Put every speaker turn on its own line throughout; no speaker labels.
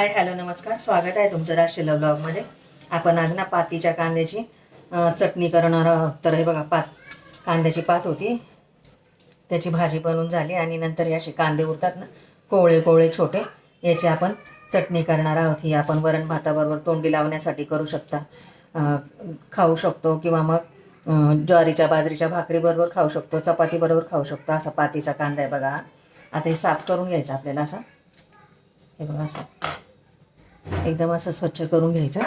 Hi hello नमस्कार. स्वागत आहे तुमचं राष्ट्रीय ब्लॉगमध्ये आपण आज ना पातीच्या कांद्याची चटणी करणार आहोत. तर हे बघा पात कांद्याची पात होती. त्याची भाजी बनवून झाली आणि नंतर हे असे कांदे उरतात ना कोवळे कोवळे छोटे याची आपण चटणी करणार आहोत. ही आपण वरण भाताबरोबर तोंडी लावण्यासाठी करू शकता. खाऊ शकतो किंवा मग ज्वारीच्या बाजरीच्या भाकरीबरोबर खाऊ शकतो चपातीबरोबर खाऊ शकतो. असा पातीचा कांदा आहे बघा. आता हे साफ करून घ्यायचं आपल्याला असा. हे बघा असं एकदम असं स्वच्छ करून घ्यायचं.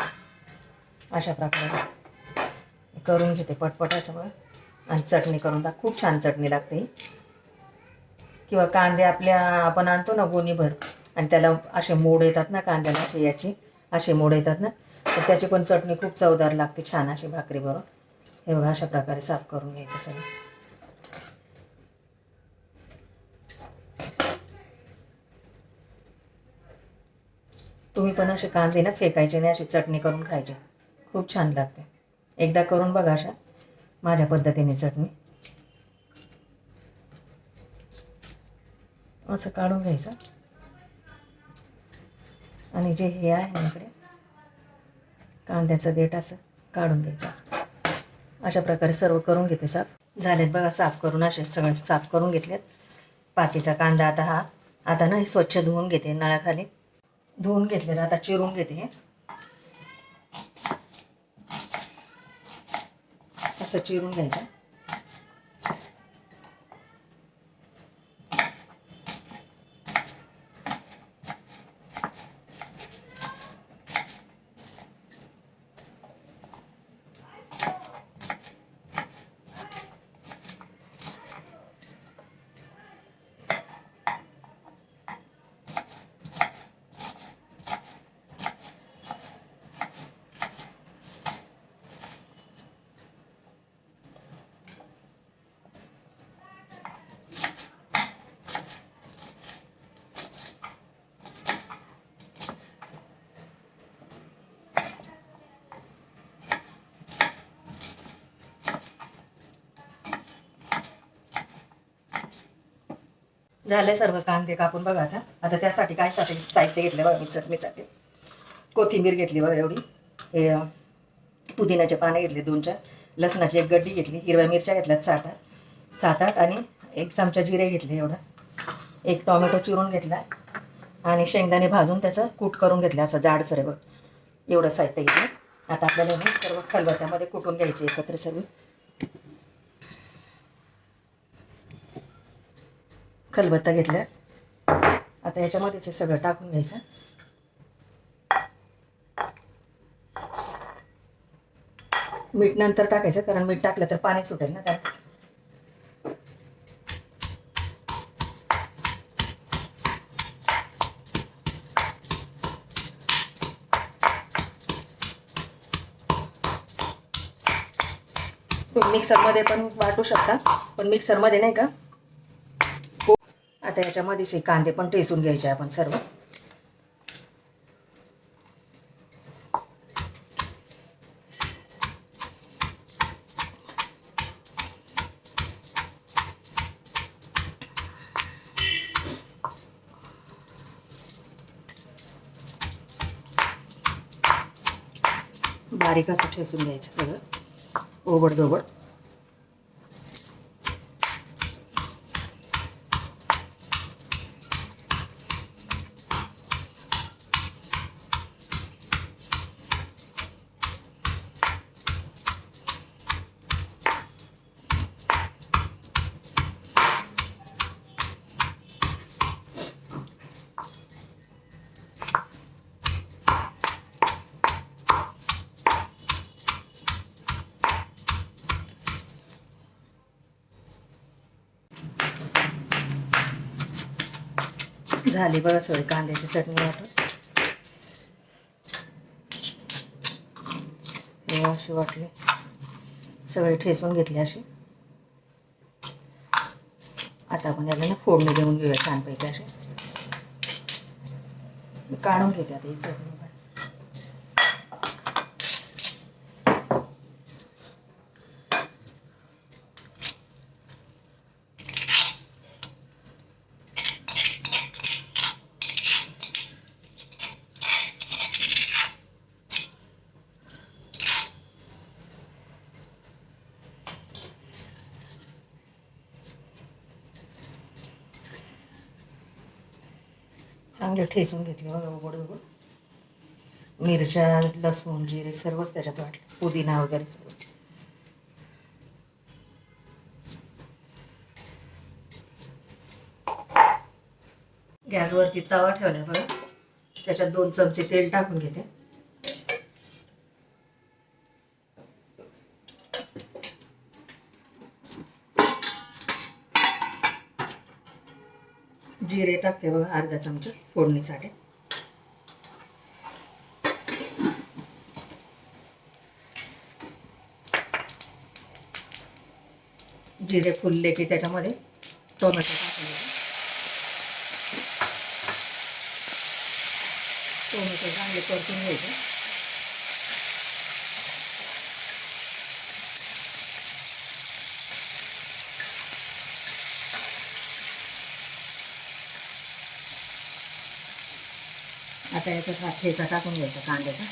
अशा प्रकारे करून घेते पटपटाचं असं आणि चटणी करून टाक. खूप छान चटणी लागते किंवा कांदे आपल्या आपण आणतो ना गोणीभर आणि त्याला असे मोड येतात ना कांद्याला असे याची असे मोड येतात ना. तर त्याची पण चटणी खूप चवदार लागते छान अशी भाकरीबरोबर हे बघा अशा प्रकारे साफ करून घ्यायचं सगळं. तुम्ही पण असे कांदे ना फेकायचे नाही अशी चटणी करून खायची. खूप छान लागते. एकदा करून बघा अशा माझ्या पद्धतीने चटणी. असं काढून घ्यायचं. आणि जे हे आहे ना इकडे कांद्याचं देठ असं काढून घ्यायचं. अशा प्रकारे सर्व करून घेते साफ. झालेत बघा साफ करून असे सगळे साफ करून घेतलेत. पातीचा कांदा आता हा आता ना हे स्वच्छ धुवून घेते नळाखाली. धुवून घेतलेलं आता चिरून घेते. हे असं चिरून घ्यायचं. झाले सर्व कांदे कापून बघा आता. आता त्यासाठी काय साठी साहित्य घेतलं बघा मी चटणीसाठी कोथिंबीर घेतली बघा एवढी. हे पुदिन्याचे पाने घेतले दोन चार लसणाची एक गड्डी घेतली हिरव्या मिरच्या घेतल्यात सात आठ. सात आठ आणि एक चमचा जिरे घेतले एवढं. एक टॉमॅटो चिरून घेतला आणि शेंगदाणे भाजून त्याचं कूट करून घेतलं असं जाडसर आहे बघ. एवढं साहित्य घेतलं. आता आपल्याला हे सर्व खलबत्त्यामध्ये कुटून घ्यायचे एकत्र सर्व. खलबत्ता घेतल्या. आता याच्यामध्ये ते सगळं टाकून घ्यायचं. मीठ नंतर टाकायचं कारण मीठ टाकलं तर पाणी सुटेल ना त्यात. तुम्ही मिक्सरमध्ये पण वाटू शकता पण मिक्सरमध्ये नाही का? आता याच्यामध्येच हे कांदे पण टेसून घ्यायचे आपण सर्व. बारीक असं ठेसून घ्यायचं सगळं. ओबड दोबड झाली बघा सगळी कांद्याची चटणी वाटून अशी वाटली. सगळे ठेसून घेतले अशी. आता आपण याला ना फोडणी देऊन घेऊया छानपैकी असे काढून घेते आता ही चटणी. चांगले ठेचून घेतले बघा उघड उघड. मिरच्या लसूण जिरे सर्वच त्याच्यात वाटले. पुदिना वगैरे सर्व गॅसवरती तवा ठेवला बघा. त्याच्यात दोन चमचे तेल टाकून घेते जिरे टाकते बघा अर्धा चमचा फोडणीसाठी. जिरे फुलले की त्याच्यामध्ये टोमॅटो टाकून टोमॅटो चांगले परतून घ्यायचे. आता याच्यात हा ठेचा टाकून घ्यायचा कांद्याचा.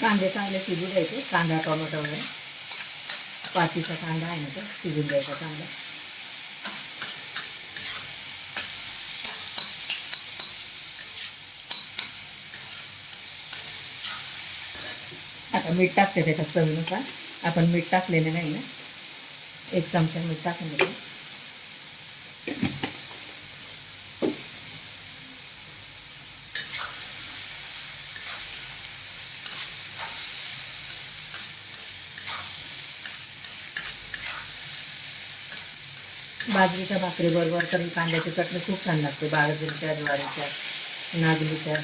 कांदे चांगले शिजू द्यायचे कांदा टोमॅटो वगैरे. पातीचा कांदा आहे ना तो शिजून द्यायचा चांगला. आता मीठ टाकते त्याच्यात चवीनुसार. आपण मीठ टाकलेलं नाही ना. एक चमचा मीठ टाकून देते. बाजरीच्या भाकरीबरोबर तर कांद्याची चटणी खूप छान लागते. बाजरीच्या ज्वारीच्या नागलीच्या.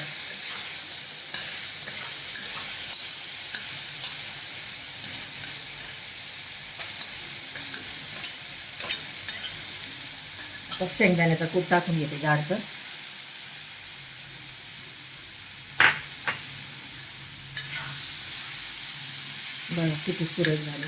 तर शेंगदाण्याचा कूट टाकून घेते जाडचं बरं किती सुरज झाली.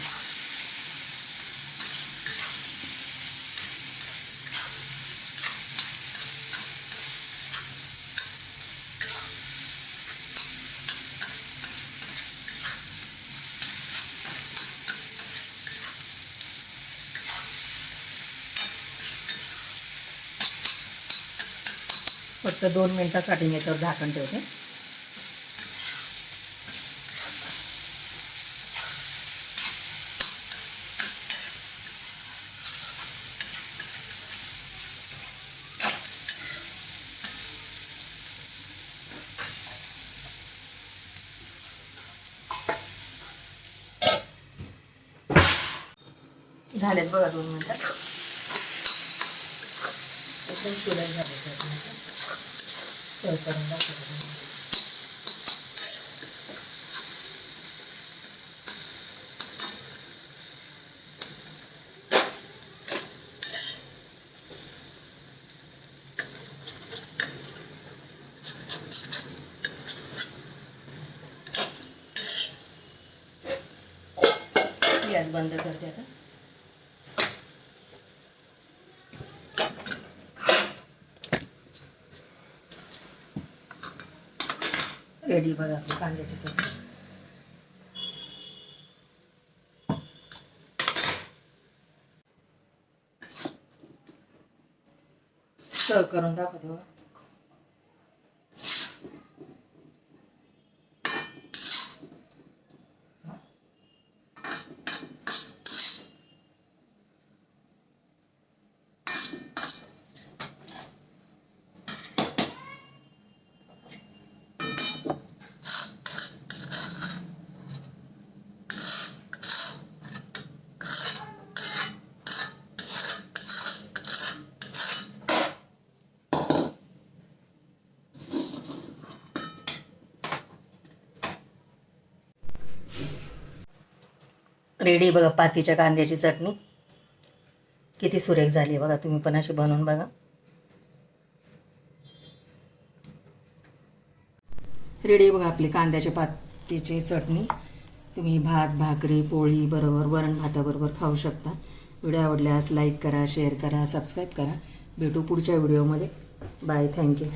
फक्त दोन मिनिटासाठी मी तर झाकण ठेवते. झालेत बघा दोन मिनिटात एकदम सुरत झाले सर्व करून दाखवते गॅस बंद करते आता रेडी बघा आपली कांद्याची चटणी सर्व करून दाखवते बघा. रेडी बघा पातीच्या कांद्याची चटणी. किती सुरेख झाली बघा तुम्ही पण अशी बनवून बघा. रेडी बघा आपली कांद्याच्या पातीची चटणी. तुम्ही भात भाकरी पोळी बरोबर वरण भाताबरोबर खाऊ शकता. व्हिडिओ आवडल्यास लाईक करा शेअर करा सबस्क्राईब करा. भेटू पुढच्या व्हिडिओमध्ये. Bye thank you.